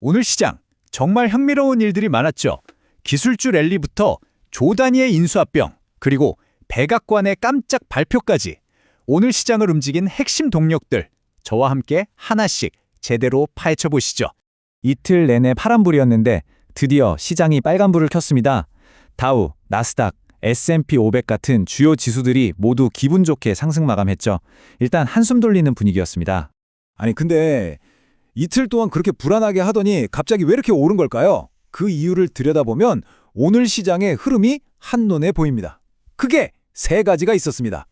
오늘 시장 정말 흥미로운 일들이 많았죠. 기술주 랠리부터 조단위의 인수합병, 그리고 백악관의 깜짝 발표까지 오늘 시장을 움직인 핵심 동력들 저와 함께 하나씩 제대로 파헤쳐 보시죠. 이틀 내내 파란불이었는데 드디어 시장이 빨간불을 켰습니다. 다우, 나스닥, S&P 500 같은 주요 지수들이 모두 기분 좋게 상승 마감했죠. 일단 한숨 돌리는 분위기였습니다. 아니 근데 이틀 동안 그렇게 불안하게 하더니 갑자기 왜 이렇게 오른 걸까요? 그 이유를 들여다보면 오늘 시장의 흐름이 한눈에 보입니다. 크게 세 가지가 있었습니다.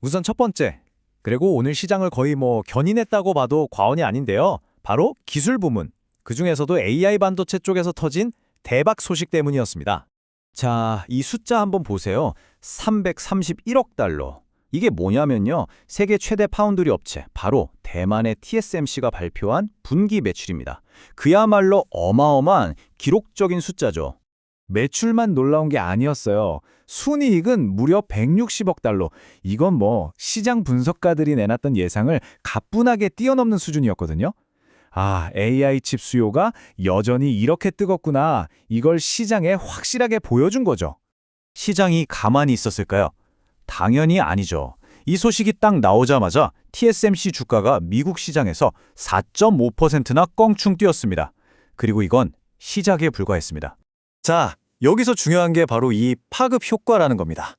우선 첫 번째, 그리고 오늘 시장을 거의 뭐 견인했다고 봐도 과언이 아닌데요. 바로 기술 부문, 그 중에서도 AI 반도체 쪽에서 터진 대박 소식 때문이었습니다. 자, 이 숫자 한번 보세요. 331억 달러. 이게 뭐냐면요. 세계 최대 파운드리 업체, 바로 대만의 TSMC가 발표한 분기 매출입니다. 그야말로 어마어마한 기록적인 숫자죠. 매출만 놀라운 게 아니었어요. 순이익은 무려 160억 달러. 이건 뭐 시장 분석가들이 내놨던 예상을 가뿐하게 뛰어넘는 수준이었거든요. 아, AI 칩 수요가 여전히 이렇게 뜨겁구나. 이걸 시장에 확실하게 보여준 거죠. 시장이 가만히 있었을까요? 당연히 아니죠. 이 소식이 딱 나오자마자 TSMC 주가가 미국 시장에서 4.5%나 껑충 뛰었습니다. 그리고 이건 시작에 불과했습니다. 자, 여기서 중요한 게 바로 이 파급 효과라는 겁니다.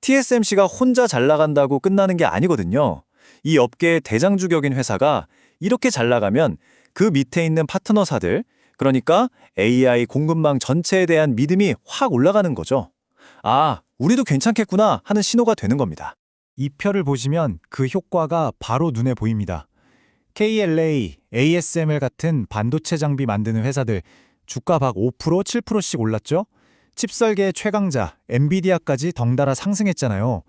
TSMC가 혼자 잘 나간다고 끝나는 게 아니거든요. 이 업계의 대장주격인 회사가 이렇게 잘 나가면 그 밑에 있는 파트너사들, 그러니까 AI 공급망 전체에 대한 믿음이 확 올라가는 거죠. 아, 우리도 괜찮겠구나 하는 신호가 되는 겁니다. 이 표를 보시면 그 효과가 바로 눈에 보입니다. KLA, ASML 같은 반도체 장비 만드는 회사들 주가 박 5%, 7%씩 올랐죠? 칩 설계 최강자 엔비디아까지 덩달아 상승했잖아요.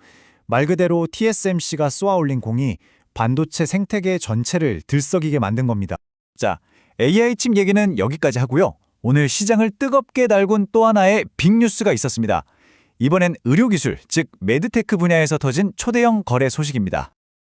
말 그대로 TSMC가 쏘아올린 공이 반도체 생태계 전체를 들썩이게 만든 겁니다. 자, AI 칩 얘기는 여기까지 하고요. 오늘 시장을 뜨겁게 달군 또 하나의 빅뉴스가 있었습니다. 이번엔 의료기술, 즉 메드테크 분야에서 터진 초대형 거래 소식입니다.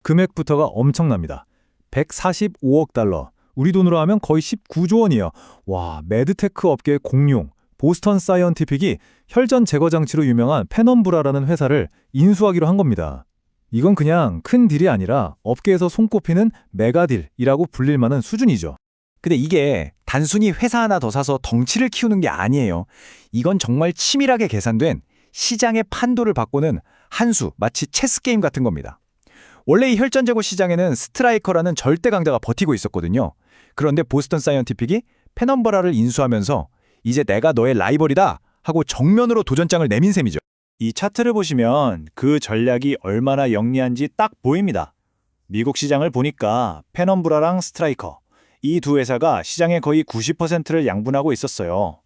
금액부터가 엄청납니다. 145억 달러. 우리 돈으로 하면 거의 19조 원이에요. 와, 메드테크 업계의 공룡, 보스턴 사이언티픽이 혈전 제거 장치로 유명한 페넘브라라는 회사를 인수하기로 한 겁니다. 이건 그냥 큰 딜이 아니라 업계에서 손꼽히는 메가딜이라고 불릴 만한 수준이죠. 근데 이게 단순히 회사 하나 더 사서 덩치를 키우는 게 아니에요. 이건 정말 치밀하게 계산된 시장의 판도를 바꾸는 한 수, 마치 체스 게임 같은 겁니다. 원래 이 혈전 제거 시장에는 스트라이커라는 절대 강자가 버티고 있었거든요. 그런데 보스턴 사이언티픽이 페넘버라를 인수하면서 이제 내가 너의 라이벌이다 하고 정면으로 도전장을 내민 셈이죠. 이 차트를 보시면 그 전략이 얼마나 영리한지 딱 보입니다. 미국 시장을 보니까 페넘브라랑 스트라이커 이 두 회사가 시장의 거의 90%를 양분하고 있었어요.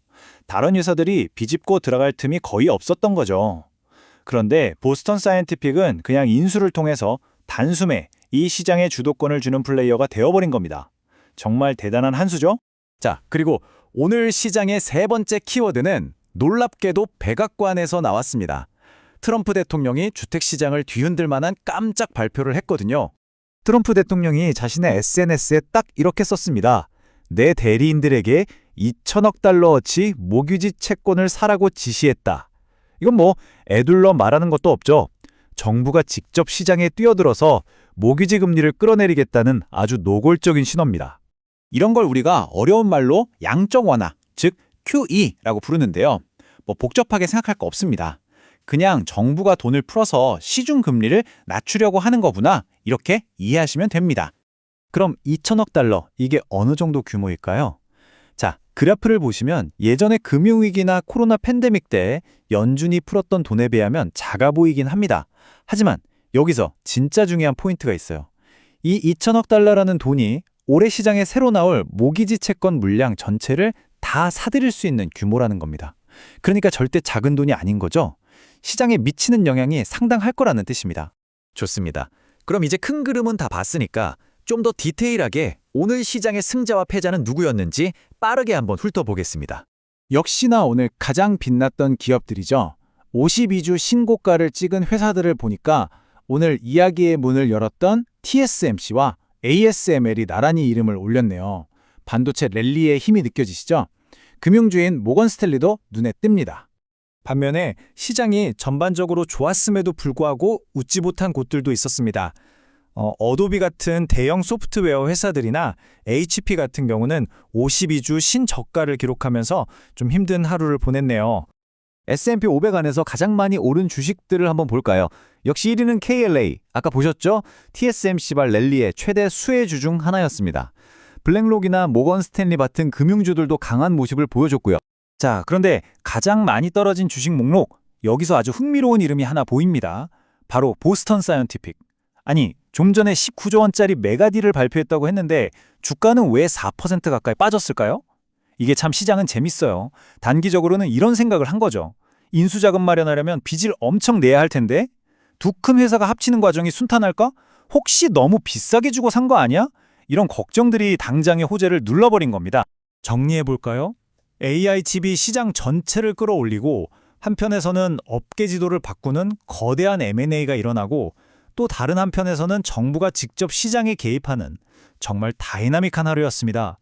다른 회사들이 비집고 들어갈 틈이 거의 없었던 거죠. 그런데 보스턴 사이언티픽은 그냥 인수를 통해서 단숨에 이 시장의 주도권을 주는 플레이어가 되어버린 겁니다. 정말 대단한 한 수죠? 자, 그리고 오늘 시장의 세 번째 키워드는 놀랍게도 백악관에서 나왔습니다. 트럼프 대통령이 주택시장을 뒤흔들 만한 깜짝 발표를 했거든요. 트럼프 대통령이 자신의 SNS에 딱 이렇게 썼습니다. 내 대리인들에게 2천억 달러어치 모규지 채권을 사라고 지시했다. 이건 뭐 애둘러 말하는 것도 없죠. 정부가 직접 시장에 뛰어들어서 모기지 금리를 끌어내리겠다는 아주 노골적인 신호입니다. 이런 걸 우리가 어려운 말로 양적 완화, 즉 QE라고 부르는데요. 뭐 복잡하게 생각할 거 없습니다. 그냥 정부가 돈을 풀어서 시중 금리를 낮추려고 하는 거구나 이렇게 이해하시면 됩니다. 그럼 2천억 달러 이게 어느 정도 규모일까요? 자, 그래프를 보시면 예전에 금융위기나 코로나 팬데믹 때 연준이 풀었던 돈에 비하면 작아 보이긴 합니다. 하지만 여기서 진짜 중요한 포인트가 있어요. 이 2천억 달러라는 돈이 올해 시장에 새로 나올 모기지 채권 물량 전체를 다 사들일 수 있는 규모라는 겁니다. 그러니까 절대 작은 돈이 아닌 거죠. 시장에 미치는 영향이 상당할 거라는 뜻입니다. 좋습니다. 그럼 이제 큰 그림은 다 봤으니까 좀 더 디테일하게 오늘 시장의 승자와 패자는 누구였는지 빠르게 한번 훑어보겠습니다. 역시나 오늘 가장 빛났던 기업들이죠. 52주 신고가를 찍은 회사들을 보니까 오늘 이야기의 문을 열었던 TSMC와 ASML이 나란히 이름을 올렸네요. 반도체 랠리의 힘이 느껴지시죠? 금융주인 모건 스탠리도 눈에 띕니다. 반면에 시장이 전반적으로 좋았음에도 불구하고 웃지 못한 곳들도 있었습니다. 어, 어도비 같은 대형 소프트웨어 회사들이나 HP 같은 경우는 52주 신저가를 기록하면서 좀 힘든 하루를 보냈네요. S&P 500 안에서 가장 많이 오른 주식들을 한번 볼까요? 역시 1위는 KLA. 아까 보셨죠? TSMC발 랠리의 최대 수혜주 중 하나였습니다. 블랙록이나 모건 스탠리 같은 금융주들도 강한 모습을 보여줬고요. 자, 그런데 가장 많이 떨어진 주식 목록, 여기서 아주 흥미로운 이름이 하나 보입니다. 바로 보스턴 사이언티픽. 아니, 좀 전에 19조 원짜리 메가딜을 발표했다고 했는데 주가는 왜 4% 가까이 빠졌을까요? 이게 참 시장은 재밌어요. 단기적으로는 이런 생각을 한 거죠. 인수자금 마련하려면 빚을 엄청 내야 할 텐데 두 큰 회사가 합치는 과정이 순탄할까? 혹시 너무 비싸게 주고 산 거 아니야? 이런 걱정들이 당장의 호재를 눌러버린 겁니다. 정리해 볼까요? AI 칩이 시장 전체를 끌어올리고 한편에서는 업계 지도를 바꾸는 거대한 M&A가 일어나고 또 다른 한편에서는 정부가 직접 시장에 개입하는 정말 다이나믹한 하루였습니다.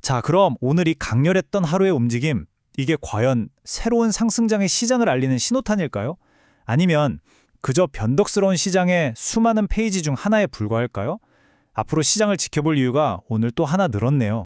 자, 그럼 오늘 이 강렬했던 하루의 움직임, 이게 과연 새로운 상승장의 시장을 알리는 신호탄일까요? 아니면 그저 변덕스러운 시장의 수많은 페이지 중 하나에 불과할까요? 앞으로 시장을 지켜볼 이유가 오늘 또 하나 늘었네요.